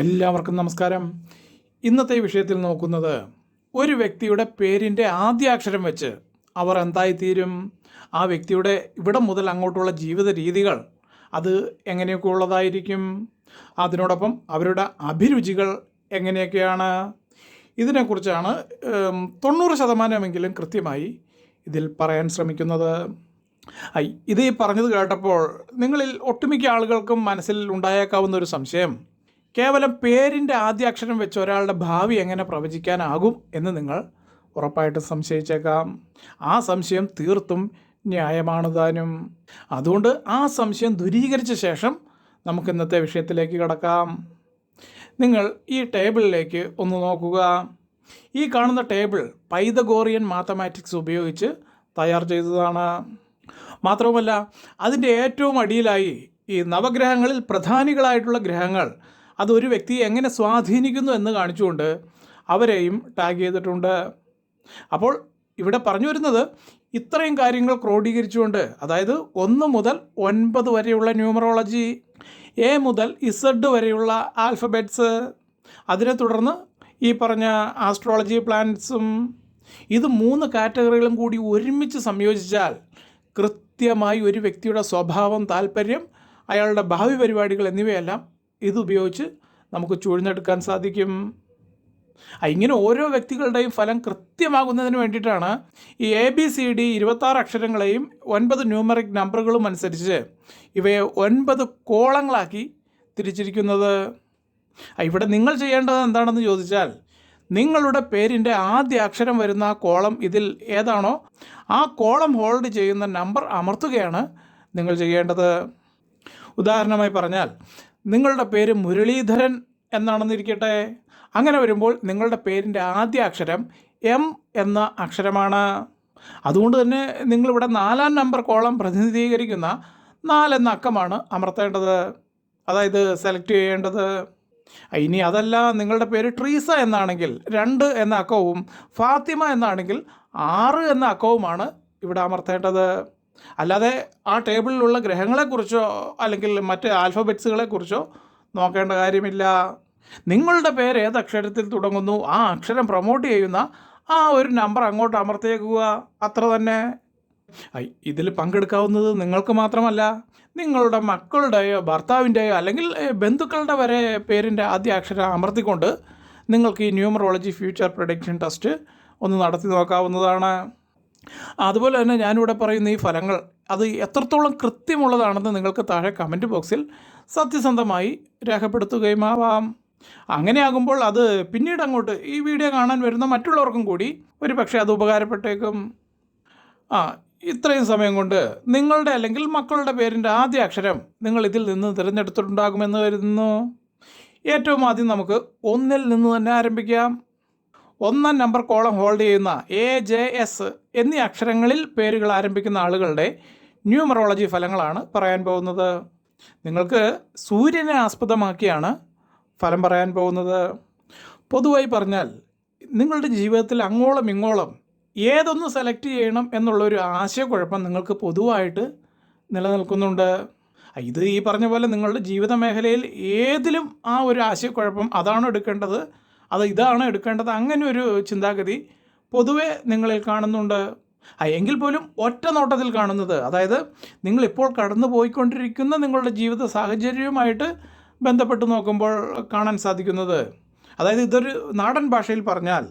എല്ലാവർക്കും നമസ്കാരം. ഇന്നത്തെ വിഷയത്തിൽ നോക്കുന്നത് ഒരു വ്യക്തിയുടെ പേരിന്റെ ആദ്യാക്ഷരം വെച്ച് അവർ എന്തായിത്തീരും? ആ വ്യക്തിയുടെ ഇവിടെ മുതൽ അങ്ങോട്ടുള്ള ജീവിത രീതികൾ അത് എങ്ങനെയൊക്കെ ഉള്ളതായിരിക്കും? അതിനോടൊപ്പം അവരുടെ അഭിരുചികൾ എങ്ങനെയൊക്കെയാണ്? ഇതിനെക്കുറിച്ചാണ് തൊണ്ണൂറ് ശതമാനമെങ്കിലും കൃത്യമായി ഇതിൽ പറയാൻ ശ്രമിക്കുന്നത്. ഇത് ഈ പറഞ്ഞത് കേട്ടപ്പോൾ നിങ്ങളിൽ ഒട്ടുമിക്ക ആളുകൾക്കും മനസ്സിൽ ഉണ്ടായേക്കാവുന്ന ഒരു സംശയം കേവലം പേരിന്റെ ആദ്യാക്ഷരം വെച്ച് ഒരാളുടെ ഭാവി എങ്ങനെ പ്രവചിക്കാനാകും എന്ന് നിങ്ങൾ ഉറപ്പായിട്ടും സംശയിച്ചേക്കാം. ആ സംശയം തീർത്തും ന്യായമാണ് താനും. അതുകൊണ്ട് ആ സംശയം ദുരീകരിച്ച ശേഷം നമുക്ക് ഇന്നത്തെ വിഷയത്തിലേക്ക് കടക്കാം. നിങ്ങൾ ഈ ടേബിളിലേക്ക് ഒന്ന് നോക്കുക. ഈ കാണുന്ന ടേബിൾ പൈതഗോറിയൻ മാത്തമാറ്റിക്സ് ഉപയോഗിച്ച് തയ്യാർ ചെയ്തതാണ്. മാത്രവുമല്ല അതിന്റെ ഏറ്റവും അടിയിലായി ഈ നവഗ്രഹങ്ങളിൽ പ്രധാനികളായിട്ടുള്ള ഗ്രഹങ്ങൾ അത് ഒരു വ്യക്തിയെ എങ്ങനെ സ്വാധീനിക്കുന്നു എന്ന് കാണിച്ചുകൊണ്ട് അവരെയും ടാഗ് ചെയ്തിട്ടുണ്ട്. അപ്പോൾ ഇവിടെ പറഞ്ഞു വരുന്നത് ഇത്രയും കാര്യങ്ങൾ ക്രോഡീകരിച്ചുകൊണ്ട് അതായത് ഒന്ന് മുതൽ ഒൻപത് വരെയുള്ള ന്യൂമറോളജി എ മുതൽ ഇസഡ് വരെയുള്ള ആൽഫബെറ്റ്സ് അതിനെ തുടർന്ന് ഈ പറഞ്ഞ ആസ്ട്രോളജി പ്ലാനറ്റ്സും ഇത് മൂന്ന് കാറ്റഗറികളും കൂടി ഒരുമിച്ച് സംയോജിച്ചാൽ കൃത്യമായി ഒരു വ്യക്തിയുടെ സ്വഭാവം താല്പര്യം അയാളുടെ ഭാവി പരിപാടികൾ എന്നിവയെല്ലാം ഇതുപയോഗിച്ച് നമുക്ക് ചൂഴ്ന്നെടുക്കാൻ സാധിക്കും. ഇങ്ങനെ ഓരോ വ്യക്തികളുടെയും ഫലം കൃത്യമാകുന്നതിന് വേണ്ടിയിട്ടാണ് ഈ എ ബി സി ഡി ഇരുപത്താറ് അക്ഷരങ്ങളെയും ഒൻപത് ന്യൂമറിക് നമ്പറുകളും അനുസരിച്ച് ഇവയെ ഒൻപത് കോളങ്ങളാക്കി തിരിച്ചിരിക്കുന്നത്. ഇവിടെ നിങ്ങൾ ചെയ്യേണ്ടത് എന്താണെന്ന് ചോദിച്ചാൽ നിങ്ങളുടെ പേരിന്റെ ആദ്യ അക്ഷരം വരുന്ന കോളം ഇതിൽ ഏതാണോ ആ കോളം ഹോൾഡ് ചെയ്യുന്ന നമ്പർ അമർത്തുകയാണ് നിങ്ങൾ ചെയ്യേണ്ടത്. ഉദാഹരണമായി പറഞ്ഞാൽ നിങ്ങളുടെ പേര് മുരളീധരൻ എന്നാണെന്നിരിക്കട്ടെ. അങ്ങനെ വരുമ്പോൾ നിങ്ങളുടെ പേരിന്റെ ആദ്യ അക്ഷരം എം എന്ന അക്ഷരമാണ്. അതുകൊണ്ട് തന്നെ നിങ്ങളിവിടെ നാലാം നമ്പർ കോളം പ്രതിനിധീകരിക്കുന്ന നാലെന്ന അക്കമാണ് അമർത്തേണ്ടത്. അതായത് സെലക്ട് ചെയ്യേണ്ടത്. ഇനി അതല്ല നിങ്ങളുടെ പേര് ട്രീസ എന്നാണെങ്കിൽ രണ്ട് എന്ന അക്കവും ഫാത്തിമ എന്നാണെങ്കിൽ ആറ് എന്ന അക്കവുമാണ് ഇവിടെ അമർത്തേണ്ടത്. അല്ലാതെ ആ ടേബിളിലുള്ള ഗ്രഹങ്ങളെക്കുറിച്ചോ അല്ലെങ്കിൽ മറ്റ് ആൽഫബറ്റ്സുകളെക്കുറിച്ചോ നോക്കേണ്ട കാര്യമില്ല. നിങ്ങളുടെ പേര് ഏത് അക്ഷരത്തിൽ തുടങ്ങുന്നു? ആ അക്ഷരം പ്രൊമോട്ട് ചെയ്യുന്ന ആ ഒരു നമ്പർ അങ്ങോട്ട് അമർത്തേക്കുക അത്ര തന്നെ. ഇതിൽ പങ്കെടുക്കാവുന്നത് നിങ്ങൾക്ക് മാത്രമല്ല നിങ്ങളുടെ മക്കളുടെയോ ഭർത്താവിന്റെയോ അല്ലെങ്കിൽ ബന്ധുക്കളുടെ വരെ പേരിന്റെ ആദ്യ അക്ഷരം അമർത്തിക്കൊണ്ട് നിങ്ങൾക്ക് ഈ ന്യൂമറോളജി ഫ്യൂച്ചർ പ്രൊഡിക്ഷൻ ടെസ്റ്റ് ഒന്ന് നടത്തി നോക്കാവുന്നതാണ്. അതുപോലെ തന്നെ ഞാനിവിടെ പറയുന്ന ഈ ഫലങ്ങൾ അത് എത്രത്തോളം കൃത്യമുള്ളതാണെന്ന് നിങ്ങൾക്ക് താഴെ കമന്റ് ബോക്സിൽ സത്യസന്ധമായി രേഖപ്പെടുത്തുകയും ആവാം. അങ്ങനെയാകുമ്പോൾ അത് പിന്നീട് അങ്ങോട്ട് ഈ വീഡിയോ കാണാൻ വരുന്ന മറ്റുള്ളവർക്കും കൂടി ഒരു പക്ഷേ അത് ഉപകാരപ്പെട്ടേക്കും. ആ ഇത്രയും സമയം കൊണ്ട് നിങ്ങളുടെ അല്ലെങ്കിൽ മക്കളുടെ പേരിന്റെ ആദ്യ അക്ഷരം നിങ്ങൾ ഇതിൽ നിന്ന് തിരഞ്ഞെടുത്തിട്ടുണ്ടാകുമെന്ന് കരുതുന്നു. ഏറ്റവും ആദ്യം നമുക്ക് ഒന്നിൽ നിന്ന് തന്നെ ആരംഭിക്കാം. ഒന്നാം നമ്പർ കോളം ഹോൾഡ് ചെയ്യുന്ന എ ജെ എസ് എന്നീ അക്ഷരങ്ങളിൽ പേരുകൾ ആരംഭിക്കുന്ന ആളുകളുടെ ന്യൂമറോളജി ഫലങ്ങളാണ് പറയാൻ പോകുന്നത്. നിങ്ങൾക്ക് സൂര്യനെ ആസ്പദമാക്കിയാണ് ഫലം പറയാൻ പോകുന്നത്. പൊതുവായി പറഞ്ഞാൽ നിങ്ങളുടെ ജീവിതത്തിൽ അങ്ങോളം ഇങ്ങോളം ഏതൊന്ന് സെലക്ട് ചെയ്യണം എന്നുള്ളൊരു ആശയക്കുഴപ്പം നിങ്ങൾക്ക് പൊതുവായിട്ട് നിലനിൽക്കുന്നുണ്ട്. ഇത് ഈ പറഞ്ഞ പോലെ നിങ്ങളുടെ ജീവിത മേഖലയിൽ ഏതിലും ആ ഒരു ആശയക്കുഴപ്പം അതാണോ എടുക്കേണ്ടത്? അത് ഇതാണോ എടുക്കേണ്ടത്? അങ്ങനെ ഒരു ചിന്താഗതി പൊതുവെ നിങ്ങളിൽ കാണുന്നുണ്ട്. എങ്കിൽ പോലും ഒറ്റ നോട്ടത്തിൽ കാണുന്നത്. അതായത് നിങ്ങളിപ്പോൾ കടന്നു പോയിക്കൊണ്ടിരിക്കുന്ന നിങ്ങളുടെ ജീവിത സാഹചര്യവുമായിട്ട് ബന്ധപ്പെട്ട് നോക്കുമ്പോൾ കാണാൻ സാധിക്കുന്നത്. അതായത് ഇതൊരു നാടൻ ഭാഷയിൽ പറഞ്ഞാൽ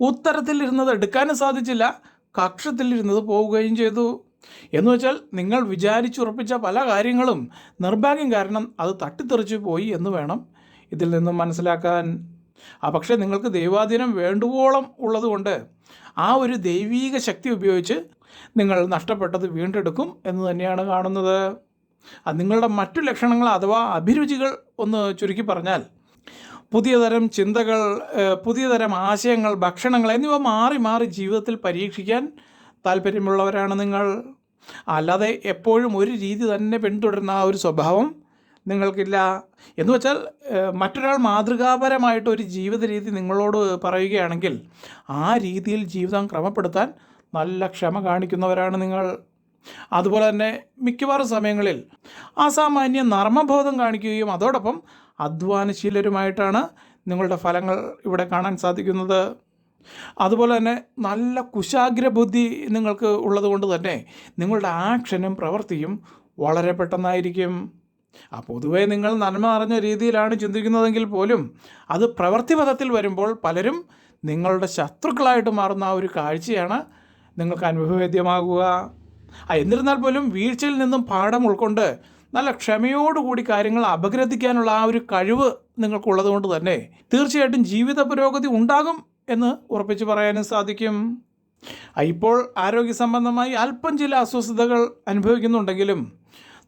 ഉത്തരത്തിൽ ഇരുന്നത് എടുക്കാനും സാധിച്ചില്ല കക്ഷത്തിൽ ഇരുന്നത് പോവുകയും ചെയ്തു. എന്ന് വെച്ചാൽ നിങ്ങൾ വിചാരിച്ചുറപ്പിച്ച പല കാര്യങ്ങളും നിർഭാഗ്യം കാരണം അത് തട്ടിത്തെറിച്ച് പോയി എന്ന് വേണം ഇതിൽ നിന്നും മനസ്സിലാക്കാൻ. ആ പക്ഷേ നിങ്ങൾക്ക് ദൈവാധീനം വേണ്ടുവോളം ഉള്ളതുകൊണ്ട് ആ ഒരു ദൈവീക ശക്തി ഉപയോഗിച്ച് നിങ്ങൾ നഷ്ടപ്പെട്ടത് വീണ്ടെടുക്കും എന്ന് തന്നെയാണ് കാണുന്നത്. അത് നിങ്ങളുടെ മറ്റു ലക്ഷണങ്ങൾ അഥവാ അഭിരുചികൾ ഒന്ന് ചുരുക്കി പറഞ്ഞാൽ പുതിയതരം ചിന്തകൾ പുതിയതരം പുതിയ തരം ആശയങ്ങൾ ഭക്ഷണങ്ങൾ എന്നിവ മാറി മാറി ജീവിതത്തിൽ പരീക്ഷിക്കാൻ താല്പര്യമുള്ളവരാണ് നിങ്ങൾ. അല്ലാതെ എപ്പോഴും ഒരു രീതി തന്നെ പിന്തുടരുന്ന ആ ഒരു സ്വഭാവം നിങ്ങൾക്കില്ല. എന്ന് വെച്ചാൽ മറ്റൊരാൾ മാതൃകാപരമായിട്ട് ഒരു ജീവിത രീതി നിങ്ങളോട് പറയുകയാണെങ്കിൽ ആ രീതിയിൽ ജീവിതം ക്രമപ്പെടുത്താൻ നല്ല ക്ഷമ കാണിക്കുന്നവരാണ് നിങ്ങൾ. അതുപോലെ തന്നെ മിക്കവാറും സമയങ്ങളിൽ അസാമാന്യ നർമ്മബോധം കാണിക്കുകയും അതോടൊപ്പം അധ്വാനശീലരുമായിട്ടാണ് നിങ്ങളുടെ ഫലങ്ങൾ ഇവിടെ കാണാൻ സാധിക്കുന്നത്. അതുപോലെ തന്നെ നല്ല കുശാഗ്ര ബുദ്ധി നിങ്ങൾക്ക് ഉള്ളതുകൊണ്ട് തന്നെ നിങ്ങളുടെ ആക്ഷനും പ്രവൃത്തിയും വളരെ പെട്ടെന്നായിരിക്കും. ആ പൊതുവേ നിങ്ങൾ നന്മ നിറഞ്ഞ രീതിയിലാണ് ചിന്തിക്കുന്നതെങ്കിൽ പോലും അത് പ്രവൃത്തിപഥത്തിൽ വരുമ്പോൾ പലരും നിങ്ങളുടെ ശത്രുക്കളായിട്ട് മാറുന്ന ആ ഒരു കാഴ്ചയാണ് നിങ്ങൾക്ക് അനുഭവവേദ്യമാകുക. ആ എന്നിരുന്നാൽ പോലും വീഴ്ചയിൽ നിന്നും പാഠം ഉൾക്കൊണ്ട് നല്ല ക്ഷമയോടുകൂടി കാര്യങ്ങൾ അപഗ്രഥിക്കാനുള്ള ആ ഒരു കഴിവ് നിങ്ങൾക്കുള്ളത് കൊണ്ട് തന്നെ തീർച്ചയായിട്ടും ജീവിത പുരോഗതി ഉണ്ടാകും എന്ന് ഉറപ്പിച്ച് പറയാനും സാധിക്കും. ഇപ്പോൾ ആരോഗ്യ സംബന്ധമായി അല്പം ചില അസ്വസ്ഥതകൾ അനുഭവിക്കുന്നുണ്ടെങ്കിലും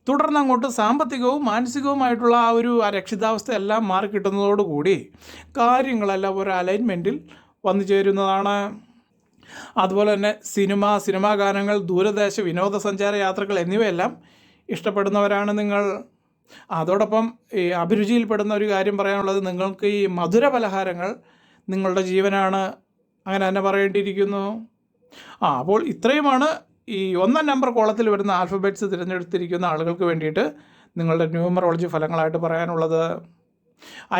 തുടർന്ന് അങ്ങോട്ട് സാമ്പത്തികവും മാനസികവുമായിട്ടുള്ള ആ ഒരു അരക്ഷിതാവസ്ഥ എല്ലാം മാറിക്കിട്ടുന്നതോടുകൂടി കാര്യങ്ങളെല്ലാം ഒരു അലൈൻമെന്റിൽ വന്നു ചേരുന്നതാണ്. അതുപോലെ തന്നെ സിനിമ സിനിമാ ഗാനങ്ങൾ ദൂരദേശ വിനോദസഞ്ചാര യാത്രകൾ എന്നിവയെല്ലാം ഇഷ്ടപ്പെടുന്നവരാണ് നിങ്ങൾ. അതോടൊപ്പം ഈ അഭിരുചിയിൽപ്പെടുന്ന ഒരു കാര്യം പറയാനുള്ളത് നിങ്ങൾക്ക് ഈ മധുര പലഹാരങ്ങൾ നിങ്ങളുടെ ജീവനാണ്. അങ്ങനെ തന്നെ പറയേണ്ടിയിരിക്കുന്നു. ആ അപ്പോൾ ഇത്രയുമാണ് ഈ ഒന്നാം നമ്പർ കോളത്തിൽ വരുന്ന ആൽഫബറ്റ്സ് തിരഞ്ഞെടുത്തിരിക്കുന്ന ആളുകൾക്ക് വേണ്ടിയിട്ട് നിങ്ങളുടെ ന്യൂമറോളജി ഫലങ്ങളായിട്ട് പറയാനുള്ളത്.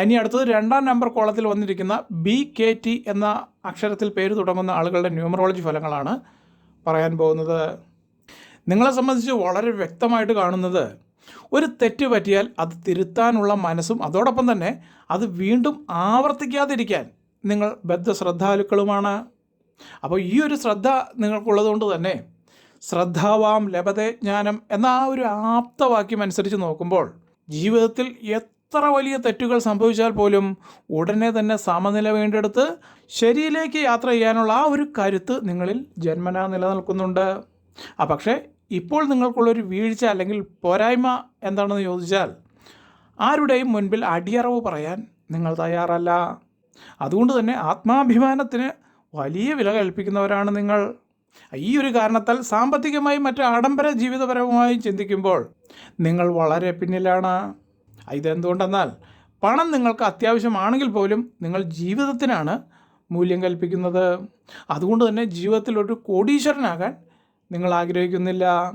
ഇനി അടുത്തത് രണ്ടാം നമ്പർ കോളത്തിൽ വന്നിരിക്കുന്ന ബി കെ ടി എന്ന അക്ഷരത്തിൽ പേര് തുടങ്ങുന്ന ആളുകളുടെ ന്യൂമറോളജി ഫലങ്ങളാണ് പറയാൻ പോകുന്നത്. നിങ്ങളെ സംബന്ധിച്ച് വളരെ വ്യക്തമായിട്ട് കാണുന്നത് ഒരു തെറ്റ് പറ്റിയാൽ അത് തിരുത്താനുള്ള മനസ്സും അതോടൊപ്പം തന്നെ അത് വീണ്ടും ആവർത്തിക്കാതിരിക്കാൻ നിങ്ങൾ ബദ്ധ ശ്രദ്ധാലുക്കളുമാണ് അപ്പോൾ ഈ ഒരു ശ്രദ്ധ നിങ്ങൾക്കുള്ളതുകൊണ്ട് തന്നെ ശ്രദ്ധാവാം ലഭത്തെ ജ്ഞാനം എന്ന ആ ഒരു ആപ്തവാക്യം അനുസരിച്ച് നോക്കുമ്പോൾ ജീവിതത്തിൽ എത്ര വലിയ തെറ്റുകൾ സംഭവിച്ചാൽ പോലും ഉടനെ തന്നെ സമനില വീണ്ടെടുത്ത് ശരിയിലേക്ക് യാത്ര ചെയ്യാനുള്ള ആ ഒരു കരുത്ത് നിങ്ങളിൽ ജന്മന നിലനിൽക്കുന്നുണ്ട്. ആ പക്ഷേ ഇപ്പോൾ നിങ്ങൾക്കുള്ളൊരു വീഴ്ച അല്ലെങ്കിൽ പോരായ്മ എന്താണെന്ന് ചോദിച്ചാൽ ആരുടെയും മുൻപിൽ അടിയറവ് പറയാൻ നിങ്ങൾ തയ്യാറല്ല. അതുകൊണ്ട് തന്നെ ആത്മാഭിമാനത്തിന് വലിയ വില കൽപ്പിക്കുന്നവരാണ് നിങ്ങൾ. ഈ ഒരു കാരണത്താൽ സാമ്പത്തികമായി മറ്റ് ആഡംബര ജീവിതപരമായി ചിന്തിക്കുമ്പോൾ നിങ്ങൾ വളരെ പിന്നിലാണ്. ഇതെന്തുകൊണ്ടെന്നാൽ പണം നിങ്ങൾക്ക് അത്യാവശ്യമാണെങ്കിൽ പോലും നിങ്ങൾ ജീവിതത്തിനാണ് മൂല്യം കൽപ്പിക്കുന്നത്. അതുകൊണ്ട് തന്നെ ജീവിതത്തിൽ ഒരു കോടീശ്വരനാകാൻ നിങ്ങൾ ആഗ്രഹിക്കുന്നില്ല.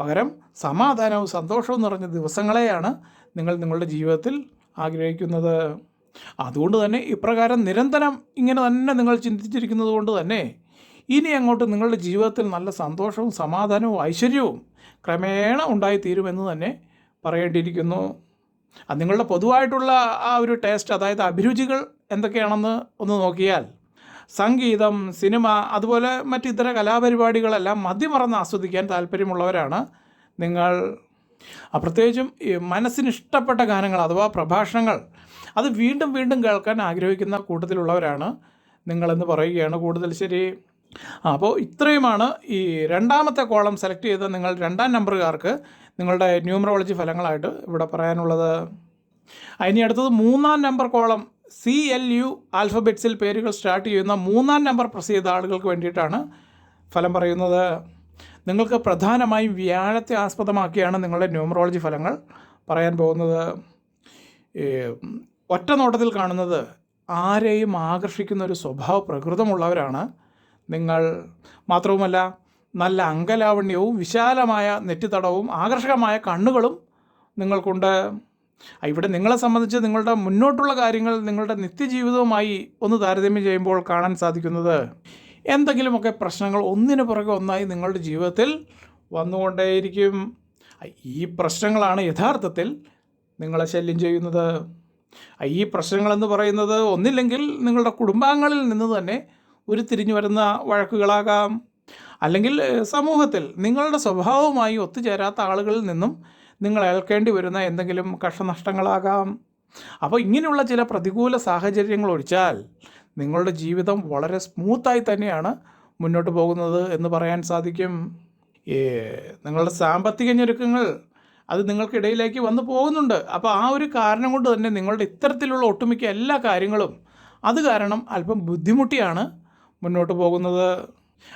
പകരം സമാധാനവും സന്തോഷവും നിറഞ്ഞ ദിവസങ്ങളെയാണ് നിങ്ങൾ നിങ്ങളുടെ ജീവിതത്തിൽ ആഗ്രഹിക്കുന്നത്. അതുകൊണ്ട് തന്നെ ഇപ്രകാരം നിരന്തരം ഇങ്ങനെ തന്നെ നിങ്ങൾ ചിന്തിച്ചിരിക്കുന്നത് കൊണ്ട് തന്നെ ഇനി അങ്ങോട്ട് നിങ്ങളുടെ ജീവിതത്തിൽ നല്ല സന്തോഷവും സമാധാനവും ഐശ്വര്യവും ക്രമേണ ഉണ്ടായിത്തീരുമെന്ന് തന്നെ പറയേണ്ടിയിരിക്കുന്നു. അത് നിങ്ങളുടെ പൊതുവായിട്ടുള്ള ആ ഒരു ടേസ്റ്റ് അതായത് അഭിരുചികൾ എന്തൊക്കെയാണെന്ന് ഒന്ന് നോക്കിയാൽ സംഗീതം സിനിമ അതുപോലെ മറ്റിതര കലാപരിപാടികളെല്ലാം മതിമറന്ന് ആസ്വദിക്കാൻ താല്പര്യമുള്ളവരാണ് നിങ്ങൾ. പ്രത്യേകിച്ചും മനസ്സിന് ഇഷ്ടപ്പെട്ട ഗാനങ്ങൾ അഥവാ പ്രഭാഷണങ്ങൾ അത് വീണ്ടും വീണ്ടും കേൾക്കാൻ ആഗ്രഹിക്കുന്ന കൂട്ടത്തിലുള്ളവരാണ് നിങ്ങളെന്ന് പറയുകയാണ് കൂടുതൽ ശരി. അപ്പോൾ ഇത്രയുമാണ് ഈ രണ്ടാമത്തെ കോളം സെലക്ട് ചെയ്ത നിങ്ങൾ രണ്ടാം നമ്പറുകാർക്ക് നിങ്ങളുടെ ന്യൂമറോളജി ഫലങ്ങളായിട്ട് ഇവിടെ പറയാനുള്ളത്. അതിനി അടുത്തത് മൂന്നാം number column C L U ആൽഫബെറ്റ്സിൽ പേരുകൾ സ്റ്റാർട്ട് ചെയ്യുന്ന മൂന്നാം നമ്പർ പ്രസ് ചെയ്ത ആളുകൾക്ക് വേണ്ടിയിട്ടാണ് ഫലം പറയുന്നത്. നിങ്ങൾക്ക് പ്രധാനമായും വ്യാഴത്തെ ആസ്പദമാക്കിയാണ് നിങ്ങളുടെ ന്യൂമറോളജി ഫലങ്ങൾ പറയാൻ പോകുന്നത്. ഒറ്റ നോട്ടത്തിൽ കാണുന്നത് ആരെയും ആകർഷിക്കുന്ന ഒരു സ്വഭാവ പ്രകൃതമുള്ളവരാണ് നിങ്ങൾ മാത്രവുമല്ല നല്ല അങ്കലാവണ്യവും വിശാലമായ നെറ്റിത്തടവും ആകർഷകമായ കണ്ണുകളും നിങ്ങൾക്കുണ്ട്. ഇവിടെ നിങ്ങളെ സംബന്ധിച്ച് നിങ്ങളുടെ മുന്നോട്ടുള്ള കാര്യങ്ങൾ നിങ്ങളുടെ നിത്യജീവിതവുമായി ഒന്ന് താരതമ്യം ചെയ്യുമ്പോൾ കാണാൻ സാധിക്കുന്നത് എന്തെങ്കിലുമൊക്കെ പ്രശ്നങ്ങൾ ഒന്നിനു പുറകെ ഒന്നായി നിങ്ങളുടെ ജീവിതത്തിൽ വന്നുകൊണ്ടേയിരിക്കും. ഈ പ്രശ്നങ്ങളാണ് യഥാർത്ഥത്തിൽ നിങ്ങളെ ശല്യം ചെയ്യുന്നത്. ഈ പ്രശ്നങ്ങളെന്ന് പറയുന്നത് ഒന്നില്ലെങ്കിൽ നിങ്ങളുടെ കുടുംബാംഗങ്ങളിൽ നിന്ന് തന്നെ ഉരുത്തിരിഞ്ഞു വരുന്ന വഴക്കുകളാകാം. അല്ലെങ്കിൽ സമൂഹത്തിൽ നിങ്ങളുടെ സ്വഭാവവുമായി ഒത്തുചേരാത്ത ആളുകളിൽ നിന്നും നിങ്ങൾ ഏൽക്കേണ്ടി വരുന്ന എന്തെങ്കിലും കഷ്ടനഷ്ടങ്ങളാകാം. അപ്പോൾ ഇങ്ങനെയുള്ള ചില പ്രതികൂല സാഹചര്യങ്ങൾ ഒഴിച്ചാൽ നിങ്ങളുടെ ജീവിതം വളരെ സ്മൂത്തായി തന്നെയാണ് മുന്നോട്ട് പോകുന്നത് എന്ന് പറയാൻ സാധിക്കും. നിങ്ങളുടെ സാമ്പത്തിക ഞെരുക്കങ്ങൾ അത് നിങ്ങൾക്കിടയിലേക്ക് വന്നു പോകുന്നുണ്ട്. അപ്പോൾ ആ ഒരു കാരണം കൊണ്ട് തന്നെ നിങ്ങളുടെ ഇത്തരത്തിലുള്ള ഒട്ടുമിക്ക എല്ലാ കാര്യങ്ങളും അത് കാരണം അല്പം ബുദ്ധിമുട്ടിയാണ് മുന്നോട്ട് പോകുന്നത്.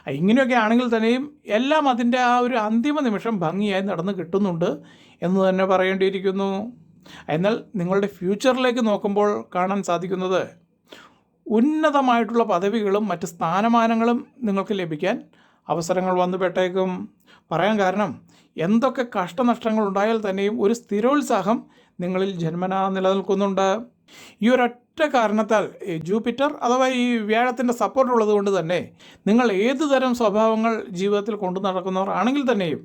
ഇങ്ങനെയൊക്കെ ആണെങ്കിൽ തന്നെയും എല്ലാം അതിന്റെ ആ ഒരു അന്തിമ നിമിഷം ഭംഗിയായി നടന്ന് കിട്ടുന്നുണ്ട് എന്ന് തന്നെ പറയേണ്ടിയിരിക്കുന്നു. എന്നാൽ നിങ്ങളുടെ ഫ്യൂച്ചറിലേക്ക് നോക്കുമ്പോൾ കാണാൻ സാധിക്കുന്നത് ഉന്നതമായിട്ടുള്ള പദവികളും മറ്റ് സ്ഥാനമാനങ്ങളും നിങ്ങൾക്ക് ലഭിക്കാൻ അവസരങ്ങൾ വന്നു പെട്ടേക്കും. പറയാൻ കാരണം എന്തൊക്കെ കഷ്ടനഷ്ടങ്ങൾ ഉണ്ടായാൽ തന്നെയും ഒരു സ്ഥിരോത്സാഹം നിങ്ങളിൽ ജന്മനാ നിലനിൽക്കുന്നുണ്ട്. ഈ ഒരൊറ്റ കാരണത്താൽ ജൂപ്പിറ്റർ അഥവാ ഈ വ്യാഴത്തിന്റെ സപ്പോർട്ട് ഉള്ളത് കൊണ്ട് തന്നെ നിങ്ങൾ ഏത് തരം സ്വഭാവങ്ങൾ ജീവിതത്തിൽ കൊണ്ടു നടക്കുന്നവർ ആണെങ്കിൽ തന്നെയും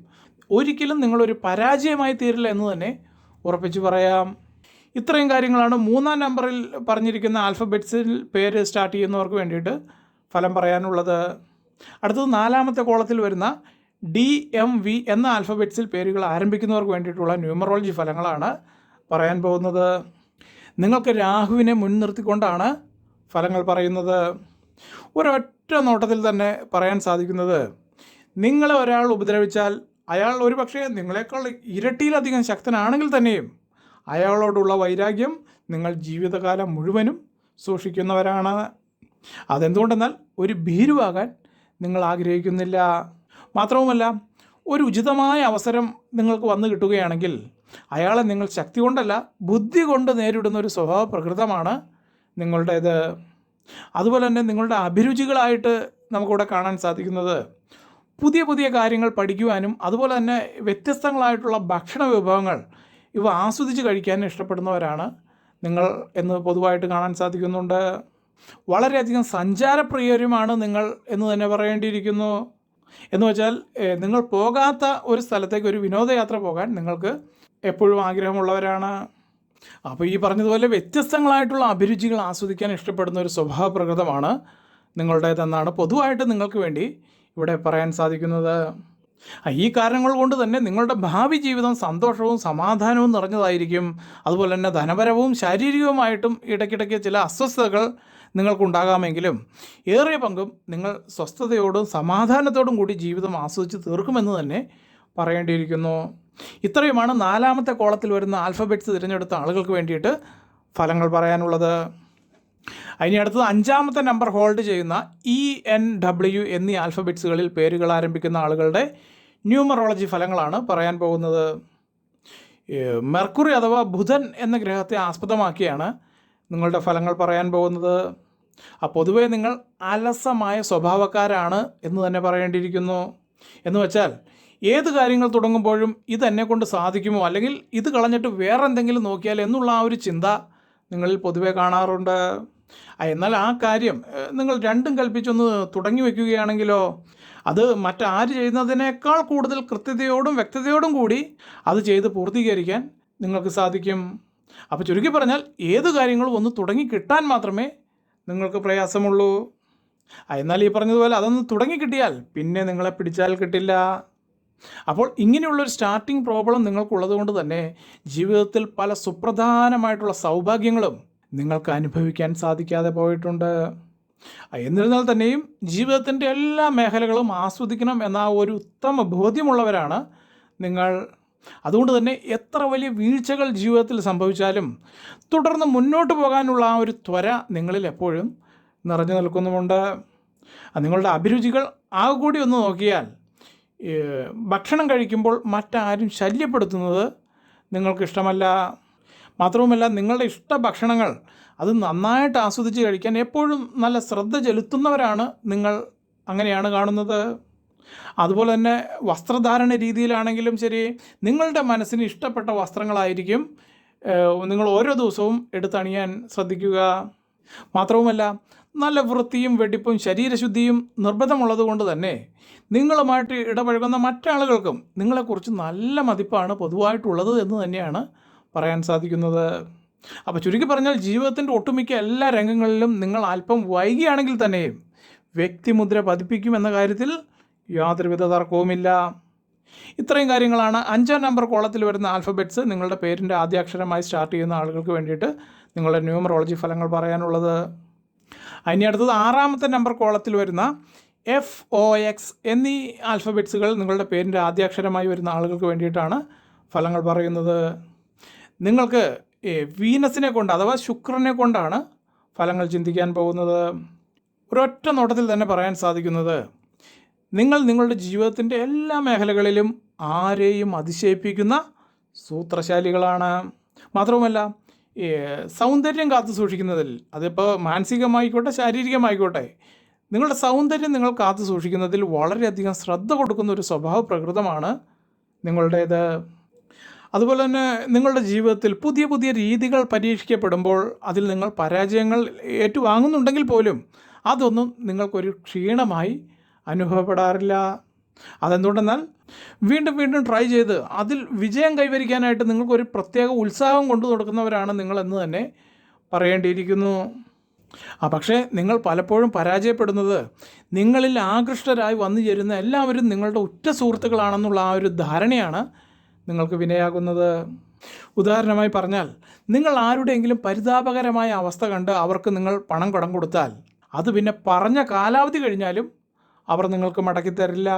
ഒരിക്കലും നിങ്ങളൊരു പരാജയമായി തീരില്ല എന്ന് തന്നെ ഉറപ്പിച്ച് പറയാം. ഇത്രയും കാര്യങ്ങളാണ് മൂന്നാം നമ്പറിൽ പറഞ്ഞിരിക്കുന്ന ആൽഫബെറ്റ്സിൽ പേര് സ്റ്റാർട്ട് ചെയ്യുന്നവർക്ക് വേണ്ടിയിട്ട് ഫലം പറയാനുള്ളത്. അടുത്തത് നാലാമത്തെ കോളത്തിൽ വരുന്ന ഡി എം വി എന്ന ആൽഫബെറ്റ്സിൽ പേരുകൾ ആരംഭിക്കുന്നവർക്ക് വേണ്ടിയിട്ടുള്ള ന്യൂമറോളജി ഫലങ്ങളാണ് പറയാൻ പോകുന്നത്. നിങ്ങൾക്ക് രാഹുവിനെ മുൻനിർത്തിക്കൊണ്ടാണ് ഫലങ്ങൾ പറയുന്നത്. ഒരൊറ്റ നോട്ടത്തിൽ തന്നെ പറയാൻ സാധിക്കുന്നത് നിങ്ങളെ ഒരാൾ ഉപദ്രവിച്ചാൽ അയാൾ ഒരുപക്ഷെ നിങ്ങളെക്കാൾ ഇരട്ടിയിലധികം ശക്തനാണെങ്കിൽ തന്നെയും അയാളോടുള്ള വൈരാഗ്യം നിങ്ങൾ ജീവിതകാലം മുഴുവനും സൂക്ഷിക്കുന്നവരാണ്. അതെന്തുകൊണ്ടെന്നാൽ ഒരു ഭീരുവാകാൻ നിങ്ങൾ ആഗ്രഹിക്കുന്നില്ല. മാത്രവുമല്ല ഒരു ഉചിതമായ അവസരം നിങ്ങൾക്ക് വന്നു കിട്ടുകയാണെങ്കിൽ അയാളെ നിങ്ങൾ ശക്തി കൊണ്ടല്ല ബുദ്ധി കൊണ്ട് നേരിടുന്ന ഒരു സ്വഭാവ പ്രകൃതമാണ് നിങ്ങളുടേത്. അതുപോലെ തന്നെ നിങ്ങളുടെ അഭിരുചികളായിട്ട് നമുക്കിവിടെ കാണാൻ സാധിക്കുന്നത് പുതിയ പുതിയ കാര്യങ്ങൾ പഠിക്കുവാനും അതുപോലെ തന്നെ വ്യത്യസ്തങ്ങളായിട്ടുള്ള ഭക്ഷണ വിഭവങ്ങൾ ഇവ ആസ്വദിച്ച് കഴിക്കാനും ഇഷ്ടപ്പെടുന്നവരാണ് നിങ്ങൾ എന്ന് പൊതുവായിട്ട് കാണാൻ സാധിക്കുന്നുണ്ട്. വളരെയധികം സഞ്ചാരപ്രിയരുമാണ് നിങ്ങൾ എന്ന് തന്നെ പറയേണ്ടിയിരിക്കുന്നു. എന്ന് വെച്ചാൽ നിങ്ങൾ പോകാത്ത ഒരു സ്ഥലത്തേക്ക് ഒരു വിനോദയാത്ര പോകാൻ നിങ്ങൾക്ക് എപ്പോഴും ആഗ്രഹമുള്ളവരാണ്. അപ്പോൾ ഈ പറഞ്ഞതുപോലെ വ്യത്യസ്തങ്ങളായിട്ടുള്ള അഭിരുചികൾ ആസ്വദിക്കാൻ ഇഷ്ടപ്പെടുന്ന ഒരു സ്വഭാവപ്രകൃതമാണ് നിങ്ങളുടേതെന്നാണ് പൊതുവായിട്ട് നിങ്ങൾക്ക് വേണ്ടി ഇവിടെ പറയാൻ സാധിക്കുന്നത്. ഈ കാരണങ്ങൾ കൊണ്ട് തന്നെ നിങ്ങളുടെ ഭാവി ജീവിതം സന്തോഷവും സമാധാനവും നിറഞ്ഞതായിരിക്കും. അതുപോലെ തന്നെ ധനപരവും ശാരീരികവുമായിട്ടും ഇടയ്ക്കിടയ്ക്ക് ചില അസ്വസ്ഥതകൾ നിങ്ങൾക്കുണ്ടാകാമെങ്കിലും ഏറെ പങ്കും നിങ്ങൾ സ്വസ്ഥതയോടും സമാധാനത്തോടും കൂടി ജീവിതം ആസ്വദിച്ച് തീർക്കുമെന്ന് തന്നെ പറയേണ്ടിയിരിക്കുന്നു. ഇത്രയുമാണ് നാലാമത്തെ കോളത്തിൽ വരുന്ന ആൽഫബറ്റ്സ് തിരഞ്ഞെടുത്ത ആളുകൾക്ക് വേണ്ടിയിട്ട് ഫലങ്ങൾ പറയാനുള്ളത്. അതിന് അടുത്തത് അഞ്ചാമത്തെ നമ്പർ ഹോൾഡ് ചെയ്യുന്ന ഇ എൻ ഡബ്ല്യു എന്നീ ആൽഫബറ്റ്സുകളിൽ പേരുകൾ ആരംഭിക്കുന്ന ആളുകളുടെ ന്യൂമറോളജി ഫലങ്ങളാണ് പറയാൻ പോകുന്നത്. മെർക്കുറി അഥവാ ബുധൻ എന്ന ഗ്രഹത്തെ ആസ്പദമാക്കിയാണ് നിങ്ങളുടെ ഫലങ്ങൾ പറയാൻ പോകുന്നത്. ആ പൊതുവേ നിങ്ങൾ അലസമായ സ്വഭാവക്കാരാണ് എന്ന് തന്നെ പറയേണ്ടിയിരിക്കുന്നു. എന്ന് വെച്ചാൽ ഏത് കാര്യങ്ങൾ തുടങ്ങുമ്പോഴും ഇത് എന്നെ കൊണ്ട് സാധിക്കുമോ? അല്ലെങ്കിൽ ഇത് കളഞ്ഞിട്ട് വേറെ എന്തെങ്കിലും നോക്കിയാൽ എന്നുള്ള ആ ഒരു ചിന്ത നിങ്ങളിൽ പൊതുവേ കാണാറുണ്ട്. എന്നാൽ ആ കാര്യം നിങ്ങൾ രണ്ടും കൽപ്പിച്ചൊന്ന് തുടങ്ങി വയ്ക്കുകയാണെങ്കിലോ അത് മറ്റാര് ചെയ്യുന്നതിനേക്കാൾ കൂടുതൽ കൃത്യതയോടും വ്യക്തതയോടും കൂടി അത് ചെയ്ത് പൂർത്തീകരിക്കാൻ നിങ്ങൾക്ക് സാധിക്കും. അപ്പോൾ ചുരുക്കി പറഞ്ഞാൽ ഏത് കാര്യങ്ങളും ഒന്ന് തുടങ്ങി കിട്ടാൻ മാത്രമേ നിങ്ങൾക്ക് പ്രയാസമുള്ളൂ. എന്നാൽ ഈ പറഞ്ഞതുപോലെ അതൊന്ന് തുടങ്ങി കിട്ടിയാൽ പിന്നെ നിങ്ങളെ പിടിച്ചാൽ കിട്ടില്ല. അപ്പോൾ ഇങ്ങനെയുള്ളൊരു സ്റ്റാർട്ടിംഗ് പ്രോബ്ലം നിങ്ങൾക്കുള്ളത് കൊണ്ട് തന്നെ ജീവിതത്തിൽ പല സുപ്രധാനമായിട്ടുള്ള സൗഭാഗ്യങ്ങളും നിങ്ങൾക്ക് അനുഭവിക്കാൻ സാധിക്കാതെ പോയിട്ടുണ്ട്. എന്നിരുന്നാൽ തന്നെയും ജീവിതത്തിന്റെ എല്ലാ മേഖലകളും ആസ്വദിക്കണം എന്ന ഒരു ഉത്തമ ബോധ്യമുള്ളവരാണ് നിങ്ങൾ. അതുകൊണ്ട് തന്നെ എത്ര വലിയ വീഴ്ചകൾ ജീവിതത്തിൽ സംഭവിച്ചാലും തുടർന്ന് മുന്നോട്ട് പോകാനുള്ള ആ ഒരു ത്വര നിങ്ങളിൽ എപ്പോഴും നിറഞ്ഞു നിൽക്കുന്നുമുണ്ട്. നിങ്ങളുടെ അഭിരുചികൾ ആകെ കൂടി ഒന്ന് നോക്കിയാൽ ഭക്ഷണം കഴിക്കുമ്പോൾ മറ്റാരും ശല്യപ്പെടുത്തുന്നത് നിങ്ങൾക്കിഷ്ടമല്ല. മാത്രവുമല്ല നിങ്ങളുടെ ഇഷ്ട ഭക്ഷണങ്ങൾ അത് നന്നായിട്ട് ആസ്വദിച്ച് കഴിക്കാൻ എപ്പോഴും നല്ല ശ്രദ്ധ ചെലുത്തുന്നവരാണ് നിങ്ങൾ അങ്ങനെയാണ് കാണുന്നത്. അതുപോലെ തന്നെ വസ്ത്രധാരണ രീതിയിലാണെങ്കിലും ശരി നിങ്ങളുടെ മനസ്സിന് ഇഷ്ടപ്പെട്ട വസ്ത്രങ്ങളായിരിക്കും നിങ്ങൾ ഓരോ ദിവസവും എടുത്തണിയാൻ ശ്രദ്ധിക്കുക. മാത്രവുമല്ല നല്ല വൃത്തിയും വെടിപ്പും ശരീരശുദ്ധിയും നിർബന്ധമുള്ളത് കൊണ്ട് തന്നെ നിങ്ങളുമായിട്ട് ഇടപഴകുന്ന മറ്റാളുകൾക്കും നിങ്ങളെക്കുറിച്ച് നല്ല മതിപ്പാണ് പൊതുവായിട്ടുള്ളത് എന്ന് തന്നെയാണ് പറയാൻ സാധിക്കുന്നത്. അപ്പോൾ ചുരുക്കി പറഞ്ഞാൽ ജീവിതത്തിന്റെ ഒട്ടുമിക്ക എല്ലാ രംഗങ്ങളിലും നിങ്ങൾ അല്പം വൈകിയാണെങ്കിൽ തന്നെയും വ്യക്തിമുദ്ര പതിപ്പിക്കുമെന്ന കാര്യത്തിൽ യാതൊരുവിധ തർക്കവുമില്ല. ഇത്രയും കാര്യങ്ങളാണ് അഞ്ചാം നമ്പർ കോളത്തിൽ വരുന്ന ആൽഫബറ്റ്സ് നിങ്ങളുടെ പേരിന്റെ ആദ്യാക്ഷരമായി സ്റ്റാർട്ട് ചെയ്യുന്ന ആളുകൾക്ക് വേണ്ടിയിട്ട് നിങ്ങളുടെ ന്യൂമറോളജി ഫലങ്ങൾ പറയാനുള്ളത്. അതിന് അടുത്തത് ആറാമത്തെ നമ്പർ കോളത്തിൽ വരുന്ന എഫ് ഒ എക്സ് എന്നീ ആൽഫബറ്റ്സുകൾ നിങ്ങളുടെ പേരിന്റെ ആദ്യാക്ഷരമായി വരുന്ന ആളുകൾക്ക് വേണ്ടിയിട്ടാണ് ഫലങ്ങൾ പറയുന്നത്. നിങ്ങൾക്ക് വീനസിനെ കൊണ്ട് അഥവാ ശുക്രനെ കൊണ്ടാണ് ഫലങ്ങൾ ചിന്തിക്കാൻ പോകുന്നത്. ഒരൊറ്റ നോട്ടത്തിൽ തന്നെ പറയാൻ സാധിക്കുന്നത് നിങ്ങൾ നിങ്ങളുടെ ജീവിതത്തിന്റെ എല്ലാ മേഖലകളിലും ആരെയും അതിശയിപ്പിക്കുന്ന സൂത്രശാലികളാണ്. മാത്രവുമല്ല സൗന്ദര്യം കാത്തു സൂക്ഷിക്കുന്നതിൽ അതിപ്പോൾ മാനസികമായിക്കോട്ടെ ശാരീരികമായിക്കോട്ടെ നിങ്ങളുടെ സൗന്ദര്യം നിങ്ങൾ കാത്തു സൂക്ഷിക്കുന്നതിൽ വളരെയധികം ശ്രദ്ധ കൊടുക്കുന്ന ഒരു സ്വഭാവ പ്രകൃതമാണ് നിങ്ങളുടേത്. അതുപോലെ തന്നെ നിങ്ങളുടെ ജീവിതത്തിൽ പുതിയ പുതിയ രീതികൾ പരീക്ഷിക്കപ്പെടുമ്പോൾ അതിൽ നിങ്ങൾ പരാജയങ്ങൾ ഏറ്റുവാങ്ങുന്നുണ്ടെങ്കിൽ പോലും അതൊന്നും നിങ്ങൾക്കൊരു ക്ഷീണമായി അനുഭവപ്പെടാറില്ല. അതെന്തുകൊണ്ടെന്നാൽ വീണ്ടും വീണ്ടും ട്രൈ ചെയ്ത് അതിൽ വിജയം കൈവരിക്കാനായിട്ട് നിങ്ങൾക്കൊരു പ്രത്യേക ഉത്സാഹം കൊണ്ടു കൊടുക്കുന്നവരാണ് നിങ്ങളെന്ന് തന്നെ പറയേണ്ടിയിരിക്കുന്നു. ആ പക്ഷേ നിങ്ങൾ പലപ്പോഴും പരാജയപ്പെടുന്നത് നിങ്ങളിൽ ആകൃഷ്ടരായി വന്നു ചേരുന്ന എല്ലാവരും നിങ്ങളുടെ ഉറ്റ സുഹൃത്തുക്കളാണെന്നുള്ള ആ ഒരു ധാരണയാണ് നിങ്ങൾക്ക് വിനയാകുന്നത്. ഉദാഹരണമായി പറഞ്ഞാൽ നിങ്ങൾ ആരുടെയെങ്കിലും പരിതാപകരമായ അവസ്ഥ കണ്ട് അവർക്ക് നിങ്ങൾ പണം കടം കൊടുത്താൽ അത് പിന്നെ പറഞ്ഞ കാലാവധി കഴിഞ്ഞാലും അവർ നിങ്ങൾക്ക് മടക്കി തരില്ല.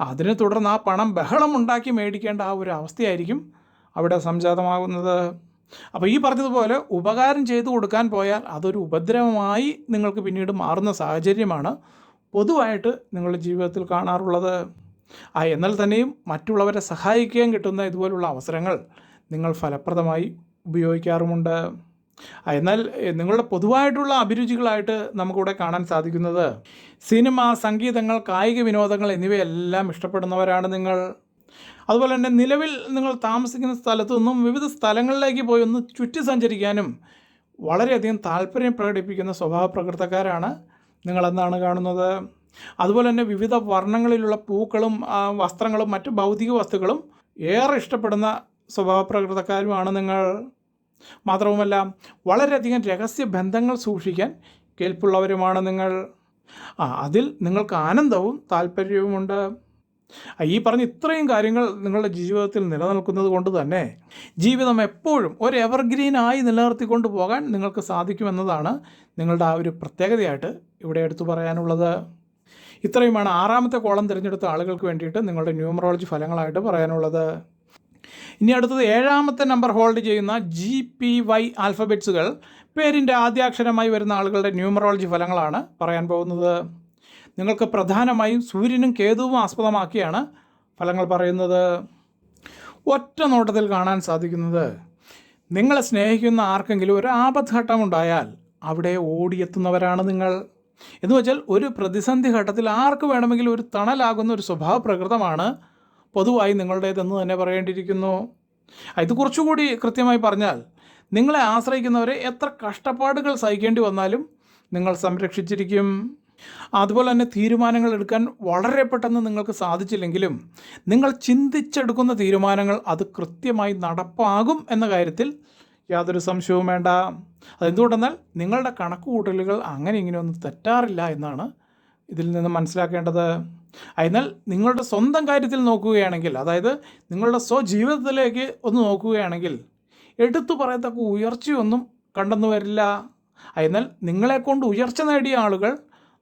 അതിനെ തുടർന്ന് ആ പണം ബഹളം ഉണ്ടാക്കി മേടിക്കേണ്ട ആ ഒരു അവസ്ഥയായിരിക്കും അവിടെ സംജാതമാകുന്നത്. അപ്പോൾ ഈ പറഞ്ഞതുപോലെ ഉപകാരം ചെയ്തു കൊടുക്കാൻ പോയാൽ അതൊരു ഉപദ്രവമായി നിങ്ങൾക്ക് പിന്നീട് മാറുന്ന സാഹചര്യമാണ് പൊതുവായിട്ട് നിങ്ങളുടെ ജീവിതത്തിൽ കാണാറുള്ളത്. ആ എന്നാൽ തന്നെയും മറ്റുള്ളവരെ സഹായിക്കാൻ കിട്ടുന്ന ഇതുപോലുള്ള അവസരങ്ങൾ നിങ്ങൾ ഫലപ്രദമായി ഉപയോഗിക്കാറുമുണ്ട്. എന്നാൽ നിങ്ങളുടെ പൊതുവായിട്ടുള്ള അഭിരുചികളായിട്ട് നമുക്കിവിടെ കാണാൻ സാധിക്കുന്നത് സിനിമ സംഗീതങ്ങൾ കായിക വിനോദങ്ങൾ എന്നിവയെല്ലാം ഇഷ്ടപ്പെടുന്നവരാണ് നിങ്ങൾ. അതുപോലെ തന്നെ നിലവിൽ നിങ്ങൾ താമസിക്കുന്ന സ്ഥലത്തു നിന്നും വിവിധ സ്ഥലങ്ങളിലേക്ക് പോയി ഒന്ന് ചുറ്റി സഞ്ചരിക്കാനും വളരെയധികം താല്പര്യം പ്രകടിപ്പിക്കുന്ന സ്വഭാവ പ്രകൃതക്കാരാണ് നിങ്ങളെന്നാണ് കാണുന്നത്. അതുപോലെ തന്നെ വിവിധ വർണങ്ങളിലുള്ള പൂക്കളും വസ്ത്രങ്ങളും മറ്റ് ഭൗതിക വസ്തുക്കളും ഏറെ ഇഷ്ടപ്പെടുന്ന സ്വഭാവ പ്രകൃതക്കാരുമാണ് നിങ്ങൾ. മാത്രവുമല്ല വളരെയധികം രഹസ്യ ബന്ധങ്ങൾ സൂക്ഷിക്കാൻ കേൾപ്പുള്ളവരുമാണ് നിങ്ങൾ. ആ അതിൽ നിങ്ങൾക്ക് ആനന്ദവും താല്പര്യവുമുണ്ട് ഈ പറഞ്ഞ ഇത്രയും കാര്യങ്ങൾ നിങ്ങളുടെ ജീവിതത്തിൽ നിലനിൽക്കുന്നത് കൊണ്ട് തന്നെ ജീവിതം എപ്പോഴും ഒരു എവർഗ്രീൻ ആയി നിലനിർത്തിക്കൊണ്ട് പോകാൻ നിങ്ങൾക്ക് സാധിക്കുമെന്നതാണ് നിങ്ങളുടെ ആ ഒരു പ്രത്യേകതയായിട്ട് ഇവിടെ എടുത്തു പറയാനുള്ളത്. ഇത്രയുമാണ് ആറാമത്തെ കോളം തിരഞ്ഞെടുത്ത ആളുകൾക്ക് വേണ്ടിയിട്ട് നിങ്ങളുടെ ന്യൂമറോളജി ഫലങ്ങളായിട്ട് പറയാനുള്ളത്. ഇനി അടുത്തത് ഏഴാമത്തെ നമ്പർ ഹോൾഡ് ചെയ്യുന്ന ജി പി വൈ ആൽഫബറ്റ്സുകൾ പേരിന്റെ ആദ്യാക്ഷരമായി വരുന്ന ആളുകളുടെ ന്യൂമറോളജി ഫലങ്ങളാണ് പറയാൻ പോകുന്നത്. നിങ്ങൾക്ക് പ്രധാനമായും സൂര്യനും കേതുവും ആസ്പദമാക്കിയാണ് ഫലങ്ങൾ പറയുന്നത്. ഒറ്റ നോട്ടത്തിൽ കാണാൻ സാധിക്കുന്നത്. നിങ്ങളെ സ്നേഹിക്കുന്ന ആർക്കെങ്കിലും ഒരു ആപദ്ഘട്ടം ഉണ്ടായാൽ അവിടെ ഓടിയെത്തുന്നവരാണ് നിങ്ങൾ. എന്ന് വെച്ചാൽ ഒരു പ്രതിസന്ധി ഘട്ടത്തിൽ ആർക്ക് വേണമെങ്കിലും ഒരു തണലാകുന്ന ഒരു സ്വഭാവ പ്രകൃതമാണ് പൊതുവായി നിങ്ങളുടേതെന്ന് തന്നെ പറയേണ്ടിയിരിക്കുന്നു. ഇത് കുറച്ചുകൂടി കൃത്യമായി പറഞ്ഞാൽ നിങ്ങളെ ആശ്രയിക്കുന്നവരെ എത്ര കഷ്ടപ്പാടുകൾ സഹിക്കേണ്ടി വന്നാലും നിങ്ങൾ സംരക്ഷിച്ചിരിക്കും. അതുപോലെ തന്നെ തീരുമാനങ്ങൾ എടുക്കാൻ വളരെ പെട്ടെന്ന് നിങ്ങൾക്ക് സാധിച്ചില്ലെങ്കിലും നിങ്ങൾ ചിന്തിച്ചെടുക്കുന്ന തീരുമാനങ്ങൾ അത് കൃത്യമായി നടപ്പാകും എന്ന കാര്യത്തിൽ യാതൊരു സംശയവും വേണ്ട. അതെന്തുകൊണ്ടെന്നാൽ നിങ്ങളുടെ കണക്കുകൂട്ടലുകൾ അങ്ങനെ ഇങ്ങനെയൊന്നും തെറ്റാറില്ല എന്നാണ് ഇതിൽ നിന്ന് മനസ്സിലാക്കേണ്ടത് അതിനാൽ നിങ്ങളുടെ സ്വന്തം കാര്യത്തിൽ നോക്കുകയാണെങ്കിൽ അതായത് നിങ്ങളുടെ സ്വജീവിതത്തിലേക്ക് ഒന്ന് നോക്കുകയാണെങ്കിൽ എടുത്തു പറയത്തക്ക ഉയർച്ചയൊന്നും കണ്ടെന്നു വരില്ല. അതിനാൽ നിങ്ങളെക്കൊണ്ട് ഉയർച്ച നേടിയ ആളുകൾ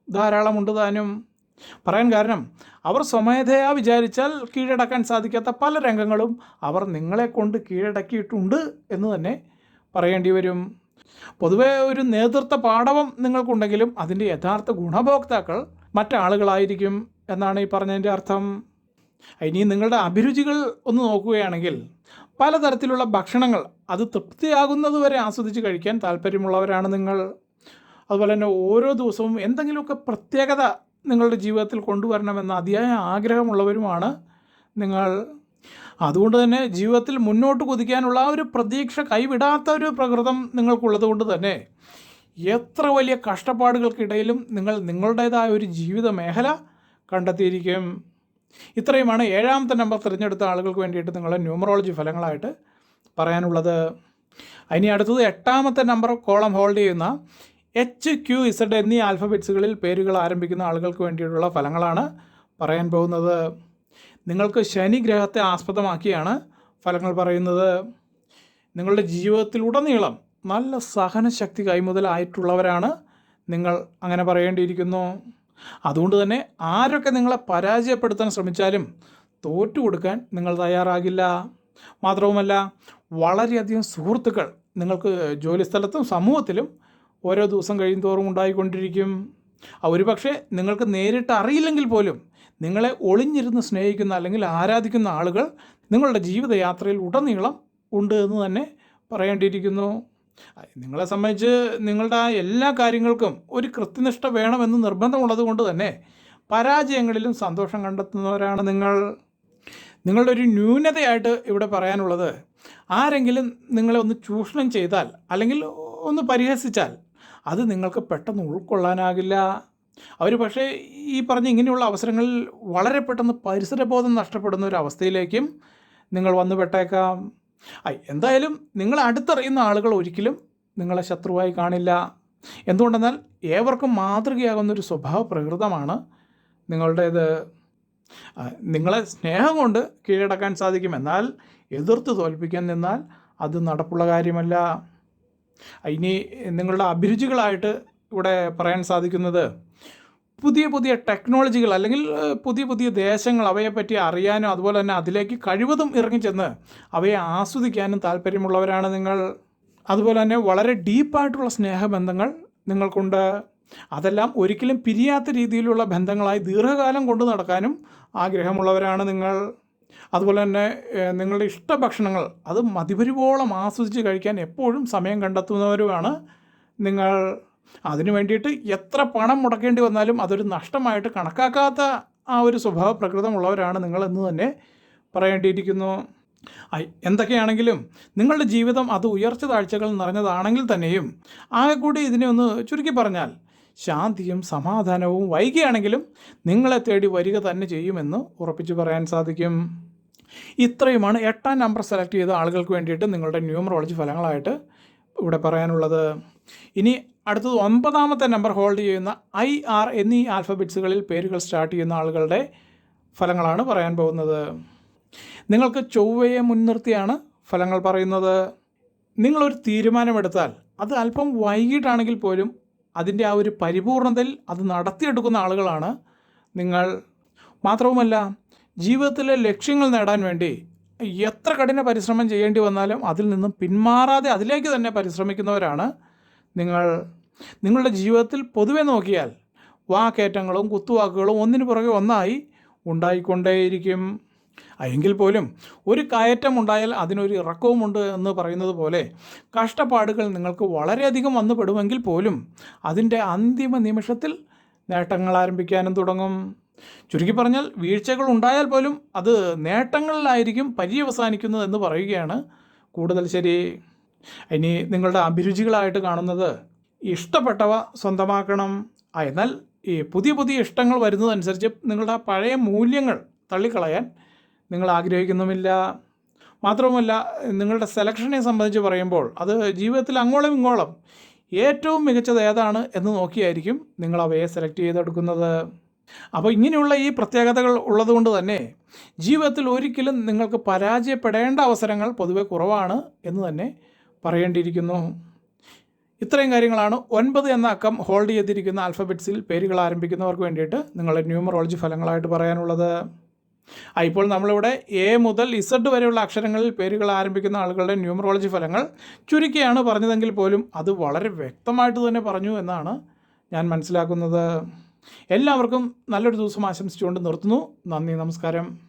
ധാരാളമുണ്ട് താനും. പറയാൻ കാരണം അവർ സ്വമേധയാ വിചാരിച്ചാൽ കീഴടക്കാൻ സാധിക്കാത്ത പല രംഗങ്ങളും അവർ നിങ്ങളെക്കൊണ്ട് കീഴടക്കിയിട്ടുണ്ട് എന്ന് തന്നെ പറയേണ്ടി വരും. പൊതുവേ ഒരു നേതൃത്വ പാഠവം നിങ്ങൾക്കുണ്ടെങ്കിലും അതിന്റെ യഥാർത്ഥ ഗുണഭോക്താക്കൾ മറ്റാളുകളായിരിക്കും എന്നാണ് ഈ പറഞ്ഞതിന്റെ അർത്ഥം. ഇനി നിങ്ങളുടെ അഭിരുചികൾ ഒന്ന് നോക്കുകയാണെങ്കിൽ പലതരത്തിലുള്ള ഭക്ഷണങ്ങൾ അത് തൃപ്തിയാകുന്നതുവരെ ആസ്വദിച്ച് കഴിക്കാൻ താല്പര്യമുള്ളവരാണ് നിങ്ങൾ. അതുപോലെ തന്നെ ഓരോ ദിവസവും എന്തെങ്കിലുമൊക്കെ പ്രത്യേകത നിങ്ങളുടെ ജീവിതത്തിൽ കൊണ്ടുവരണമെന്ന അതിയായ ആഗ്രഹമുള്ളവരുമാണ് നിങ്ങൾ. അതുകൊണ്ട് തന്നെ ജീവിതത്തിൽ മുന്നോട്ട് കുതിക്കാനുള്ള ആ ഒരു പ്രതീക്ഷ കൈവിടാത്ത ഒരു പ്രകൃതം നിങ്ങൾക്കുള്ളത് കൊണ്ട് തന്നെ എത്ര വലിയ കഷ്ടപ്പാടുകൾക്കിടയിലും നിങ്ങൾ നിങ്ങളുടേതായ ഒരു ജീവിത മേഖല കണ്ടെത്തിയിരിക്കും. ഇത്രയുമാണ് ഏഴാമത്തെ നമ്പർ തിരഞ്ഞെടുത്ത ആളുകൾക്ക് വേണ്ടിയിട്ട് നിങ്ങളുടെ ന്യൂമറോളജി ഫലങ്ങളായിട്ട് പറയാനുള്ളത്. ഇനി അടുത്തത് എട്ടാമത്തെ നമ്പർ കോളം ഹോൾഡ് ചെയ്യുന്ന എച്ച് ക്യു ഇസഡ് എന്നീ ആൽഫബറ്റ്സുകളിൽ പേരുകൾ ആരംഭിക്കുന്ന ആളുകൾക്ക് വേണ്ടിയിട്ടുള്ള ഫലങ്ങളാണ് പറയാൻ പോകുന്നത്. നിങ്ങൾക്ക് ശനി ഗ്രഹത്തെ ആസ്പദമാക്കിയാണ് ഫലങ്ങൾ പറയുന്നത്. നിങ്ങളുടെ ജീവിതത്തിലുടനീളം നല്ല സഹനശക്തി കൈമുതലായിട്ടുള്ളവരാണ് നിങ്ങൾ അങ്ങനെ പറയേണ്ടിയിരിക്കുന്നു. അതുകൊണ്ട് തന്നെ ആരൊക്കെ നിങ്ങളെ പരാജയപ്പെടുത്താൻ ശ്രമിച്ചാലും തോറ്റു കൊടുക്കാൻ നിങ്ങൾ തയ്യാറാകില്ല. മാത്രവുമല്ല വളരെയധികം സുഹൃത്തുക്കൾ നിങ്ങൾക്ക് ജോലിസ്ഥലത്തും സമൂഹത്തിലും ഓരോ ദിവസം കഴിയും തോറും ഉണ്ടായിക്കൊണ്ടിരിക്കും ഒരുപക്ഷെ നിങ്ങൾക്ക് നേരിട്ട് അറിയില്ലെങ്കിൽ പോലും നിങ്ങളെ ഒളിഞ്ഞിരുന്ന് സ്നേഹിക്കുന്ന അല്ലെങ്കിൽ ആരാധിക്കുന്ന ആളുകൾ നിങ്ങളുടെ ജീവിതയാത്രയിൽ ഉടനീളം ഉണ്ട് എന്ന് തന്നെ പറയേണ്ടിയിരിക്കുന്നു. നിങ്ങളെ സംബന്ധിച്ച് നിങ്ങളുടെ എല്ലാ കാര്യങ്ങൾക്കും ഒരു കൃത്യനിഷ്ഠ വേണമെന്ന് നിർബന്ധമുള്ളത് കൊണ്ട് തന്നെ പരാജയങ്ങളിലും സന്തോഷം കണ്ടെത്തുന്നവരാണ് നിങ്ങൾ. നിങ്ങളുടെ ഒരു ന്യൂനതയായിട്ട് ഇവിടെ പറയാനുള്ളത് ആരെങ്കിലും നിങ്ങളെ ഒന്ന് ചൂഷണം ചെയ്താൽ അല്ലെങ്കിൽ ഒന്ന് പരിഹസിച്ചാൽ അത് നിങ്ങൾക്ക് പെട്ടെന്ന് ഉൾക്കൊള്ളാനാകില്ല. അവർ പക്ഷേ ഈ പറഞ്ഞ ഇങ്ങനെയുള്ള അവസരങ്ങളിൽ വളരെ പെട്ടെന്ന് പരിസരബോധം നഷ്ടപ്പെടുന്ന ഒരു അവസ്ഥയിലേക്കും നിങ്ങൾ വന്നു പെട്ടേക്കാം ഐ എന്തായാലും നിങ്ങൾ അടുത്തറിയുന്ന ആളുകൾ ഒരിക്കലും നിങ്ങളെ ശത്രുവായി കാണില്ല. എന്തുകൊണ്ടെന്നാൽ ഏവർക്കും മാതൃകയാകുന്ന ഒരു സ്വഭാവ പ്രകൃതമാണ് നിങ്ങളുടേത്. നിങ്ങളെ സ്നേഹം കൊണ്ട് കീഴടക്കാൻ സാധിക്കും. എന്നാൽ എതിർത്ത് തോൽപ്പിക്കാൻ നിന്നാൽ അത് നടപ്പുള്ള കാര്യമല്ല. ഇനി നിങ്ങളുടെ അഭിരുചികളായിട്ട് ഇവിടെ പറയാൻ സാധിക്കുന്നത് പുതിയ പുതിയ ടെക്നോളജികൾ അല്ലെങ്കിൽ പുതിയ പുതിയ ദേശങ്ങൾ അവയെപ്പറ്റി അറിയാനും അതുപോലെ തന്നെ അതിലേക്ക് കഴിവതും ഇറങ്ങിച്ചെന്ന് അവയെ ആസ്വദിക്കാനും താല്പര്യമുള്ളവരാണ് നിങ്ങൾ. അതുപോലെ തന്നെ വളരെ ഡീപ്പായിട്ടുള്ള സ്നേഹബന്ധങ്ങൾ നിങ്ങൾക്കുണ്ട്. അതെല്ലാം ഒരിക്കലും പിരിയാത്ത രീതിയിലുള്ള ബന്ധങ്ങളായി ദീർഘകാലം കൊണ്ടു നടക്കാനും ആഗ്രഹമുള്ളവരാണ് നിങ്ങൾ. അതുപോലെ തന്നെ നിങ്ങളുടെ ഇഷ്ടഭക്ഷണങ്ങൾ അത് മതിപരിവോളം ആസ്വദിച്ച് കഴിക്കാൻ എപ്പോഴും സമയം കണ്ടെത്തുന്നവരുമാണ് നിങ്ങൾ. അതിനു വേണ്ടിയിട്ട് എത്ര പണം മുടക്കേണ്ടി വന്നാലും അതൊരു നഷ്ടമായിട്ട് കണക്കാക്കാത്ത ആ ഒരു സ്വഭാവ പ്രകൃതമുള്ളവരാണ് നിങ്ങളെന്ന് തന്നെ പറയേണ്ടിയിരിക്കുന്നു. എന്തൊക്കെയാണെങ്കിലും നിങ്ങളുടെ ജീവിതം അത് ഉയർച്ച താഴ്ചകൾ നിറഞ്ഞതാണെങ്കിൽ തന്നെയും ആകെ കൂടി ഇതിനെ ഒന്ന് ചുരുക്കി പറഞ്ഞാൽ ശാന്തിയും സമാധാനവും വൈകിയാണെങ്കിലും നിങ്ങളെ തേടി വരിക തന്നെ ചെയ്യുമെന്ന് ഉറപ്പിച്ചു പറയാൻ സാധിക്കും. ഇത്രയുമാണ് എട്ടാം നമ്പർ സെലക്ട് ചെയ്ത ആളുകൾക്ക് വേണ്ടിയിട്ട് നിങ്ങളുടെ ന്യൂമറോളജി ഫലങ്ങളായിട്ട് ഇവിടെ പറയാനുള്ളത്. ഇനി അടുത്തത് ഒമ്പതാമത്തെ നമ്പർ ഹോൾഡ് ചെയ്യുന്ന ഐ ആർ എന്നീ ആൽഫബറ്റ്സുകളിൽ പേരുകൾ സ്റ്റാർട്ട് ചെയ്യുന്ന ആളുകളുടെ ഫലങ്ങളാണ് പറയാൻ പോകുന്നത്. നിങ്ങൾക്ക് ചൊവ്വയെ മുൻനിർത്തിയാണ് ഫലങ്ങൾ പറയുന്നത്. നിങ്ങളൊരു തീരുമാനമെടുത്താൽ അത് അല്പം വൈകിട്ടാണെങ്കിൽ പോലും അതിന്റെ ആ ഒരു പരിപൂർണതയിൽ അത് നടത്തിയെടുക്കുന്ന ആളുകളാണ് നിങ്ങൾ. മാത്രവുമല്ല ജീവിതത്തിലെ ലക്ഷ്യങ്ങൾ നേടാൻ വേണ്ടി എത്ര കഠിന പരിശ്രമം ചെയ്യേണ്ടി വന്നാലും അതിൽ നിന്നും പിന്മാറാതെ അതിലേക്ക് തന്നെ പരിശ്രമിക്കുന്നവരാണ് നിങ്ങൾ നിങ്ങളുടെ ജീവിതത്തിൽ പൊതുവെ നോക്കിയാൽ വാക്കേറ്റങ്ങളും കുത്തുവാക്കുകളും ഒന്നിനു പുറകെ ഒന്നായി ഉണ്ടായിക്കൊണ്ടേയിരിക്കും. എങ്കിൽ പോലും ഒരു കയറ്റം ഉണ്ടായാൽ അതിനൊരു ഇറക്കവുമുണ്ട് എന്ന് പറയുന്നത് പോലെ കഷ്ടപ്പാടുകൾ നിങ്ങൾക്ക് വളരെയധികം വന്നുപെടുമെങ്കിൽ പോലും അതിന്റെ അന്തിമ നിമിഷത്തിൽ നേട്ടങ്ങൾ ആരംഭിക്കാനും തുടങ്ങും. ചുരുക്കി പറഞ്ഞാൽ വീഴ്ചകൾ ഉണ്ടായാൽ പോലും അത് നേട്ടങ്ങളിലായിരിക്കും പര്യവസാനിക്കുന്നത് എന്ന് പറയുകയാണ്. കൂടുതൽ ശരി. ഇനി നിങ്ങളുടെ അഭിരുചികളായിട്ട് കാണുന്നത് ഇഷ്ടപ്പെട്ടവ സ്വന്തമാക്കണം. എന്നാൽ ഈ പുതിയ പുതിയ ഇഷ്ടങ്ങൾ വരുന്നതനുസരിച്ച് നിങ്ങളുടെ ആ പഴയ മൂല്യങ്ങൾ തള്ളിക്കളയാൻ നിങ്ങൾ ആഗ്രഹിക്കുന്നുമില്ല. മാത്രവുമല്ല നിങ്ങളുടെ സെലക്ഷനെ സംബന്ധിച്ച് പറയുമ്പോൾ അത് ജീവിതത്തിൽ അങ്ങോളം ഇങ്ങോളം ഏറ്റവും മികച്ചത് ഏതാണ് എന്ന് നോക്കിയായിരിക്കും നിങ്ങൾ അവയെ സെലക്ട് ചെയ്തെടുക്കുന്നത്. അപ്പോൾ ഇങ്ങനെയുള്ള ഈ പ്രത്യേകതകൾ ഉള്ളതുകൊണ്ട് തന്നെ ജീവിതത്തിൽ ഒരിക്കലും നിങ്ങൾക്ക് പരാജയപ്പെടേണ്ട അവസരങ്ങൾ പൊതുവെ കുറവാണ് എന്ന് തന്നെ പറയേണ്ടിയിരിക്കുന്നു. ഇത്രയും കാര്യങ്ങളാണ് ഒൻപത് എന്ന അക്കം ഹോൾഡ് ചെയ്തിരിക്കുന്ന ആൽഫബറ്റ്സിൽ പേരുകൾ ആരംഭിക്കുന്നവർക്ക് വേണ്ടിയിട്ട് നിങ്ങളുടെ ന്യൂമറോളജി ഫലങ്ങളായിട്ട് പറയാനുള്ളത്. ആ, ഇപ്പോൾ നമ്മളിവിടെ എ മുതൽ ഇസഡ് വരെയുള്ള അക്ഷരങ്ങളിൽ പേരുകൾ ആരംഭിക്കുന്ന ആളുകളുടെ ന്യൂമറോളജി ഫലങ്ങൾ ചുരുക്കിയാണ് പറഞ്ഞതെങ്കിൽ പോലും അത് വളരെ വ്യക്തമായിട്ട് തന്നെ പറഞ്ഞു എന്നാണ് ഞാൻ മനസ്സിലാക്കുന്നത്. എല്ലാവർക്കും നല്ലൊരു ദിവസം ആശംസിച്ചുകൊണ്ട് നിർത്തുന്നു. നന്ദി നമസ്കാരം.